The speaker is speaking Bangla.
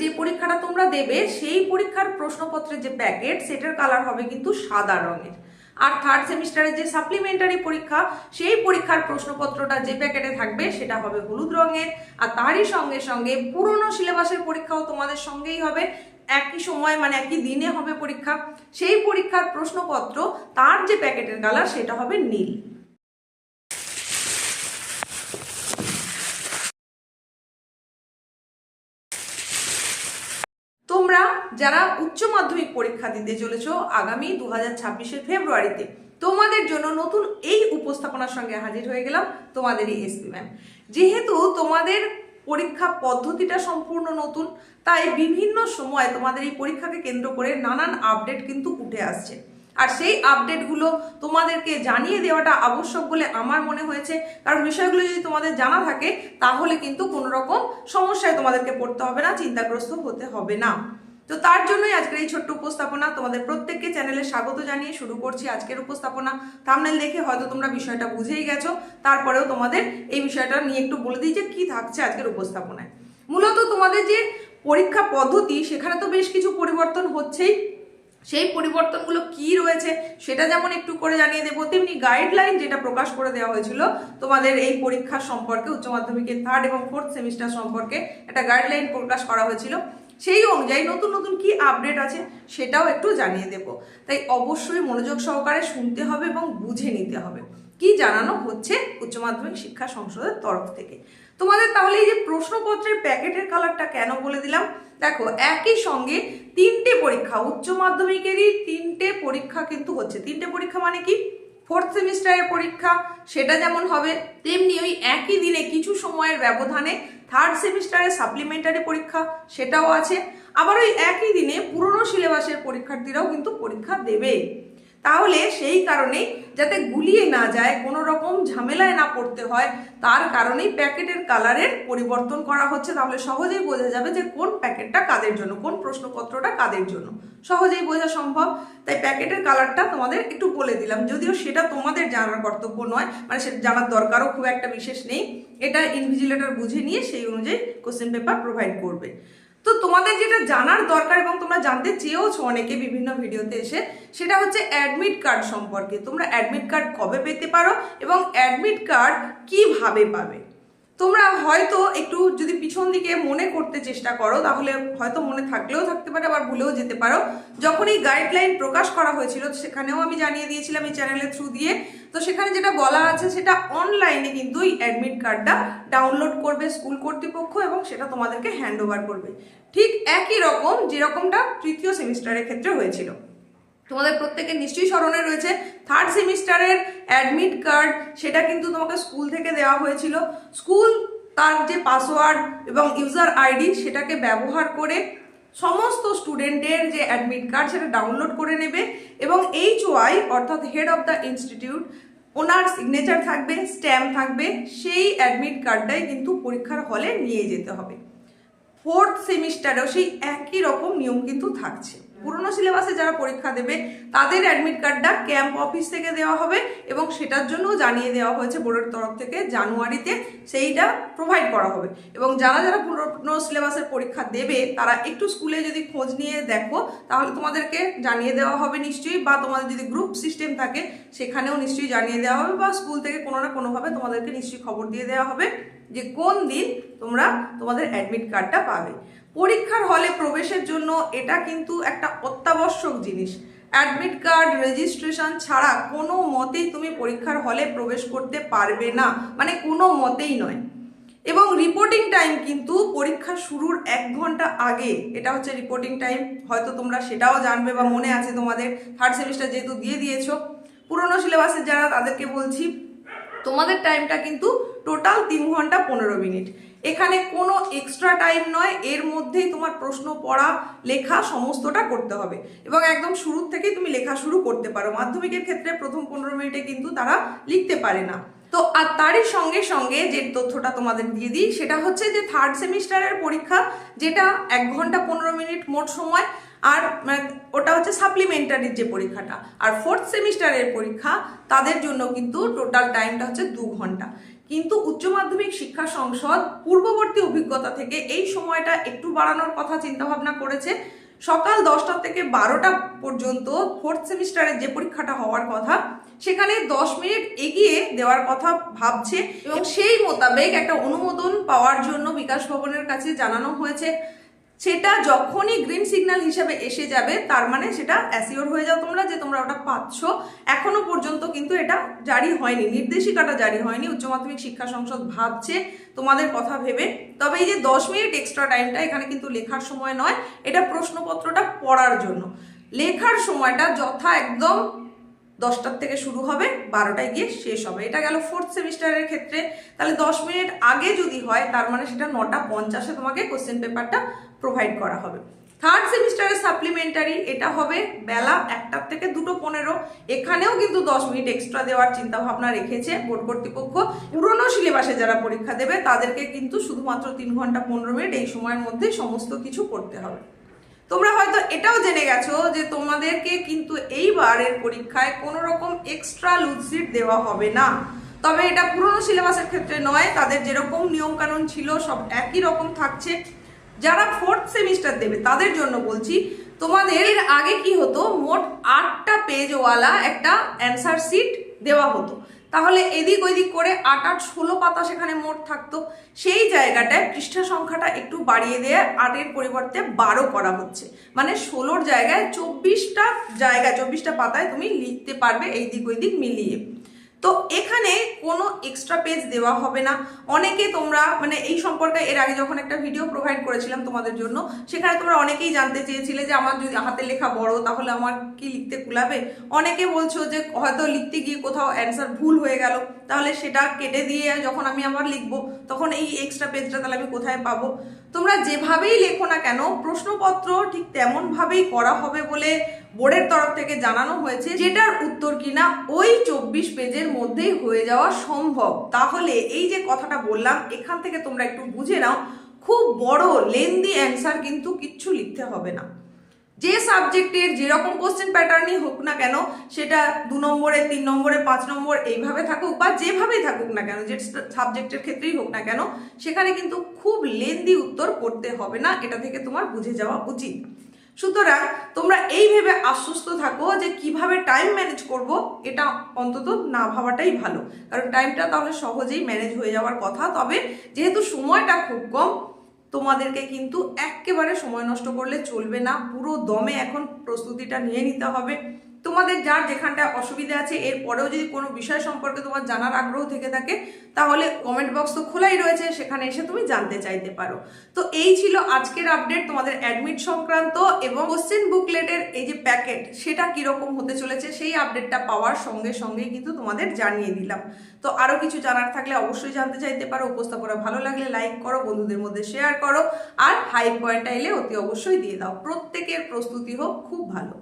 যে পরীক্ষাটা তোমরা দেবে, সেই পরীক্ষার প্রশ্নপত্রের যে প্যাকেট সেটার কালার হবে কিন্তু সাদা রঙের। আর থার্ড সেমিস্টারের যে সাপ্লিমেন্টারি পরীক্ষা, সেই পরীক্ষার প্রশ্নপত্রটা যে প্যাকেটে থাকবে, সেটা হবে হলুদ রঙের। আর তারই সঙ্গে সঙ্গে পুরনো সিলেবাসের পরীক্ষাও তোমাদের সঙ্গেই হবে। একই সময় মানে একই দিনে হবে পরীক্ষা। সেই পরীক্ষার প্রশ্নপত্র, তার যে প্যাকেটের কালার সেটা হবে নীল তোমরা যারা উচ্চ মাধ্যমিক পরীক্ষা দিতে চলেছ আগামী দু হাজার ছাব্বিশের ফেব্রুয়ারিতে, তোমাদের জন্য নতুন এই উপস্থাপনার সঙ্গে হাজির হয়ে গেলাম তোমাদেরই এসপি ম্যাম। যেহেতু তোমাদের পরীক্ষা পদ্ধতিটা সম্পূর্ণ নতুন, তাই বিভিন্ন সময় তোমাদের এই পরীক্ষাকে কেন্দ্র করে নানান আপডেট কিন্তু উঠে আসছে। আর সেই আপডেটগুলো তোমাদেরকে জানিয়ে দেওয়াটা আবশ্যক বলে আমার মনে হয়েছে। কারণ বিষয়গুলো যদি তোমাদের জানা থাকে, তাহলে কিন্তু কোনো রকম সমস্যায় তোমাদেরকে পড়তে হবে না, চিন্তাগ্রস্ত হতে হবে না। তো তার জন্যই আজকের এই ছোট্ট উপস্থাপনা তোমাদের প্রত্যেককে চ্যানেলে স্বাগত জানিয়ে শুরু করছি আজকের উপস্থাপনা। থামনেল দেখে হয়তো তোমরা বিষয়টা বুঝেই গেছো। তারপরেও তোমাদের এই বিষয়টা নিয়ে একটু বলে দিই যে কী থাকছে আজকের উপস্থাপনায়। মূলত তোমাদের যে পরীক্ষা পদ্ধতি, সেখানে তো বেশ কিছু পরিবর্তন হচ্ছেই। সেই পরিবর্তনগুলো কি রয়েছে সেটা যেমন একটু করে জানিয়ে দেবো, তেমনি গাইডলাইন যেটা প্রকাশ করে দেওয়া হয়েছিল, তোমাদের এই পরীক্ষার সম্পর্কে, উচ্চ মাধ্যমিকের থার্ড এবং ফোর্থ সেমিস্টার সম্পর্কে একটা গাইডলাইন প্রকাশ করা হয়েছিল। সেই অনুযায়ী নতুন নতুন কি আপডেট আছে সেটাও একটু জানিয়ে দেব। তাই অবশ্যই মনোযোগ সহকারে শুনতে হবে এবং বুঝে নিতে হবে। কি জানানো হচ্ছে উচ্চ মাধ্যমিক শিক্ষা সংসদের তরফ থেকে? তোমাদের তাহলে এই যে প্রশ্নপত্রের প্যাকেটের কালারটা কেন বলে দিলাম? দেখো, একই সঙ্গে তিনটে পরীক্ষা, উচ্চ মাধ্যমিকেরই তিনটে পরীক্ষা কিন্তু হচ্ছে। তিনটে পরীক্ষা মানে কি? ফোর্থ সেমিস্টারের পরীক্ষা, সেটা যেমন হবে, তেমনি ওই একই দিনে কিছু সময়ের ব্যবধানে থার্ড সেমিস্টারের সাপ্লিমেন্টারি পরীক্ষা, সেটাও আছে। আবার ওই একই দিনে পুরনো সিলেবাসের পরীক্ষার্থীরাও কিন্তু পরীক্ষা দেবে। তাহলে সেই কারণেই যাতে গুলিয়ে না যায়, কোনো রকম ঝামেলায় না পড়তে হয়, তার কারণেই প্যাকেটের কালারের পরিবর্তন করা হচ্ছে। তাহলে সহজেই বোঝা যাবে যে কোন প্যাকেটটা কাদের জন্য, কোন প্রশ্নপত্রটা কাদের জন্য। সহজেই বোঝা সম্ভব। তাই প্যাকেটের কালারটা তোমাদের একটু বলে দিলাম। যদিও সেটা তোমাদের জানার কর্তব্য নয় মানে সেটা জানার দরকারও খুব একটা বিশেষ নেই। এটা ইনভিজিলেটর বুঝে নিয়ে সেই অনুযায়ী কোশ্চেন পেপার প্রোভাইড করবে। তো তোমাদের যেটা জানার দরকার এবং তোমরা জানতে চেয়েওছো অনেকে বিভিন্ন ভিডিওতে এসে, সেটা হচ্ছে অ্যাডমিট কার্ড সম্পর্কে। তোমরা অ্যাডমিট কার্ড কবে পেতে পারো এবং অ্যাডমিট কার্ড কীভাবে পাবে? তোমরা হয়তো একটু যদি পিছন দিকে মনে করতে চেষ্টা করো, তাহলে হয়তো মনে থাকলেও থাকতে পারে, আবার ভুলেও যেতে পারো। যখন এই গাইডলাইন প্রকাশ করা হয়েছিল সেখানেও আমি জানিয়ে দিয়েছিলাম এই চ্যানেলের থ্রু দিয়ে। তো সেখানে যেটা বলা আছে, সেটা অনলাইনে কিন্তু এই অ্যাডমিট কার্ডটা ডাউনলোড করবে স্কুল কর্তৃপক্ষ এবং সেটা তোমাদেরকে হ্যান্ড করবে। ঠিক একই রকম, যেরকমটা তৃতীয় সেমিস্টারের ক্ষেত্রে হয়েছিল। তোমাদের প্রত্যেকের নিশ্চয়ই স্মরণে রয়েছে। থার্ড সেমিস্টারের অ্যাডমিট কার্ড সেটা কিন্তু তোমাকে স্কুল থেকে দেওয়া হয়েছিল। স্কুল তার যে পাসওয়ার্ড এবং ইউজার আইডি সেটাকে ব্যবহার করে সমস্ত স্টুডেন্টের যে অ্যাডমিট কার্ড সেটা ডাউনলোড করে নেবে এবং এইচ ওয়াই অর্থাৎ হেড অফ দ্য ইনস্টিটিউট ওনার সিগনেচার থাকবে স্ট্যাম্প থাকবে, সেই অ্যাডমিট কার্ডটাই কিন্তু পরীক্ষার হলে নিয়ে যেতে হবে। ফোর্থ সেমিস্টারেও সেই একই রকম নিয়ম কিন্তু থাকছে। পুরনো সিলেবাসে যারা পরীক্ষা দেবে, তাদের অ্যাডমিট কার্ডটা ক্যাম্প অফিস থেকে দেওয়া হবে এবং সেটার জন্য জানিয়ে দেওয়া হয়েছে বোর্ডের তরফ থেকে জানুয়ারিতে সেইটা প্রোভাইড করা হবে। এবং যারা যারা পুরনো সিলেবাসের পরীক্ষা দেবে, তারা একটু স্কুলে যদি খোঁজ নিয়ে দেখো, তাহলে তোমাদেরকে জানিয়ে দেওয়া হবে নিশ্চয়ই বা তোমাদের যদি গ্রুপ সিস্টেম থাকে, সেখানেও নিশ্চয়ই জানিয়ে দেওয়া হবে বা স্কুল থেকে কোনো না কোনোভাবে তোমাদেরকে নিশ্চয়ই খবর দিয়ে দেওয়া হবে যে কোন দিন তোমরা তোমাদের অ্যাডমিট কার্ডটা পাবে। পরীক্ষার হলে প্রবেশের জন্য এটা কিন্তু একটা অত্যাবশ্যক জিনিস। অ্যাডমিট কার্ড, রেজিস্ট্রেশন ছাড়া কোনো মতেই তুমি পরীক্ষার হলে প্রবেশ করতে পারবে না। মানে কোনো মতেই নয়। এবং রিপোর্টিং টাইম কিন্তু পরীক্ষা শুরুর এক ঘণ্টা আগে, এটা হচ্ছে রিপোর্টিং টাইম হয়তো তোমরা সেটাও জানবে বা মনে আছে তোমাদের। থার্ড সেমিস্টার যেহেতু দিয়ে দিয়েছ, পুরনো সিলেবাসের যারা, তাদেরকে বলছি তোমাদের টাইমটা কিন্তু টোটাল তিন ঘণ্টা পনেরো মিনিট। এখানে কোনো এক্সট্রা টাইম নয়, এর মধ্যেই তোমার প্রশ্ন, পড়া, লেখা সমস্তটা করতে হবে। এবং একদম শুরুর থেকেই তুমি লেখা শুরু করতে পারো। মাধ্যমিকের ক্ষেত্রে প্রথম পনেরো মিনিটে কিন্তু তারা লিখতে পারে না। তো, আর তারই সঙ্গে সঙ্গে যে তথ্যটা তোমাদের দিয়ে দিই, সেটা হচ্ছে যে থার্ড সেমিস্টারের পরীক্ষা, যেটা এক ঘণ্টা পনেরো মিনিট মোট সময় আর মানে ওটা হচ্ছে সাপ্লিমেন্টারির যে পরীক্ষাটা। আর ফোর্থ সেমিস্টারের পরীক্ষা, তাদের জন্য কিন্তু টোটাল টাইমটা হচ্ছে দু ঘণ্টা। কিন্তু উচ্চ মাধ্যমিক শিক্ষা সংসদ পূর্ববর্তী অভিজ্ঞতা থেকে এই সময়টা একটু বাড়ানোর কথা চিন্তা ভাবনা করেছে। সকাল দশটা থেকে বারোটা পর্যন্ত ফোর্থ সেমিস্টারের যে পরীক্ষাটা হওয়ার কথা, সেখানে দশ মিনিট এগিয়ে দেওয়ার কথা ভাবছে এবং সেই মোতাবেক একটা অনুমোদন পাওয়ার জন্য বিকাশ ভবনের কাছে জানানো হয়েছে। সেটা যখনই গ্রিন সিগন্যাল হিসেবে এসে যাবে, তার মানে সেটা অ্যাসিওর হয়ে যাও তোমরা যে তোমরা ওটা পাচ্ছ। এখনও পর্যন্ত কিন্তু এটা জারি হয়নি, নির্দেশিকাটা জারি হয়নি, উচ্চ মাধ্যমিক শিক্ষা সংসদ ভাবছে তোমাদের কথা ভেবে। তবে এই যে দশ মিনিট এক্সট্রা টাইমটা এখানে কিন্তু লেখার সময় নয়, এটা প্রশ্নপত্রটা পড়ার জন্য। লেখার সময়টা যথা একদম দশটার থেকে শুরু হবে, বারোটায় গিয়ে শেষ হবে। এটা গেল ফোর্থ সেমিস্টারের ক্ষেত্রে। তাহলে দশ মিনিট আগে যদি হয়, তার মানে সেটা নটা পঞ্চাশে তোমাকে কোশ্চেন পেপারটা প্রোভাইড করা হবে। থার্ড সেমিস্টারের সাপ্লিমেন্টারি এটা হবে বেলা একটার থেকে দুটো পনেরো। এখানেও কিন্তু দশ মিনিট এক্সট্রা দেওয়ার চিন্তা ভাবনা রেখেছে বোর্ড কর্তৃপক্ষ। পুরনো সিলেবাসে যারা পরীক্ষা দেবে, তাদেরকে কিন্তু শুধুমাত্র তিন ঘণ্টা পনেরো মিনিট এই সময়ের মধ্যে সমস্ত কিছু করতে হবে। তোমরা হয়তো এটাও জেনে গেছো যে তোমাদেরকে কিন্তু এইবারের পরীক্ষায় কোনো রকম এক্সট্রা লুডশিট দেওয়া হবে না। তবে এটা পুরনো সিলেবাসের ক্ষেত্রে নয়, তাদের যেরকম নিয়মকানুন ছিল সব একই রকম থাকছে। যারা ফোর্থ সেমিস্টার দেবে, তাদের জন্য বলছি, তোমাদের আগে কি হতো? মোট আটটা পেজওয়ালা একটা অ্যান্সার শিট দেওয়া হতো। তাহলে এদিক ওইদিক করে আট আট ষোলো পাতা সেখানে মোট থাকতো। সেই জায়গাটায় পৃষ্ঠা সংখ্যাটা একটু বাড়িয়ে দিয়ে আটের পরিবর্তে বারো করা হচ্ছে। মানে ষোলোর জায়গায় চব্বিশটা জায়গায়, চব্বিশটা পাতায় তুমি লিখতে পারবে এই দিক ওই দিক মিলিয়ে। তো এখানে কোনো এক্সট্রা পেজ দেওয়া হবে না। অনেকে তোমরা মানে এই সম্পর্কে এর আগে যখন একটা ভিডিও প্রোভাইড করেছিলাম তোমাদের জন্য, সেখানে তোমরা অনেকেই জানতে চেয়েছিলে যে আমার যদি হাতে লেখা বড়, তাহলে আমার কি লিখতে কুলাবে? অনেকে বলছো যে হয়তো লিখতে গিয়ে কোথাও অ্যান্সার ভুল হয়ে গেল, তাহলে সেটা কেটে দিয়ে যখন আমি আবার লিখব, তখন এই এক্সট্রা পেজটা তাহলে আমি কোথায় পাবো? তোমরা যেভাবেই লেখো না কেন, প্রশ্নপত্র ঠিক তেমনভাবেই করা হবে বলে বোর্ডের তরফ থেকে জানানো হয়েছে যেটার উত্তর কিনা ওই চব্বিশ পেজের মধ্যেই হয়ে যাওয়া সম্ভব। তাহলে এই যে কথাটা বললাম, এখান থেকে তোমরা একটু বুঝে নাও, খুব বড় লেন্দি অ্যান্সার কিন্তু কিচ্ছু লিখতে হবে না। যে সাবজেক্টের যেরকম কোশ্চেন প্যাটার্নই হোক না কেন, সেটা দু নম্বরে, তিন নম্বরে, পাঁচ নম্বর, এইভাবে থাকুক বা যেভাবেই থাকুক না কেন, যে সাবজেক্টের ক্ষেত্রেই হোক না কেন, সেখানে কিন্তু খুব লেন্দি উত্তর করতে হবে না, এটা থেকে তোমার বুঝে যাওয়া উচিত। সুতরাং তোমরা এই ভেবে আশ্বস্ত থাকো যে কীভাবে টাইম ম্যানেজ করব, এটা অন্তত না ভাবাটাই ভালো। কারণ টাইমটা তাহলে সহজেই ম্যানেজ হয়ে যাওয়ার কথা। তবে যেহেতু সময়টা খুব কম, তোমাদেরকে কিন্তু একেবারে সময় নষ্ট করলে চলবে না। পুরো দমে এখন প্রস্তুতিটা নিয়ে নিতে হবে। তোমাদের যার যেখানটা অসুবিধা আছে, এর পরেও যদি কোনো বিষয় সম্পর্কে তোমার জানার আগ্রহ থেকে থাকে, তাহলে কমেন্ট বক্স তো খোলাই রয়েছে, সেখানে এসে তুমি জানতে চাইতে পারো। তো এই ছিল আজকের আপডেট তোমাদের অ্যাডমিট সংক্রান্ত এবং কোশ্চেন বুকলেটের এই যে প্যাকেট সেটা কীরকম হতে চলেছে, সেই আপডেটটা পাওয়ার সঙ্গে সঙ্গেই কিন্তু তোমাদের জানিয়ে দিলাম। তো আরও কিছু জানার থাকলে অবশ্যই জানতে চাইতে পারো, উপস্থাপনা ভালো লাগলে লাইক করো, বন্ধুদের মধ্যে শেয়ার করো, আর হাই পয়েন্টটা এলে অতি অবশ্যই দিয়ে দাও। প্রত্যেকের প্রস্তুতি হোক, খুব ভালো।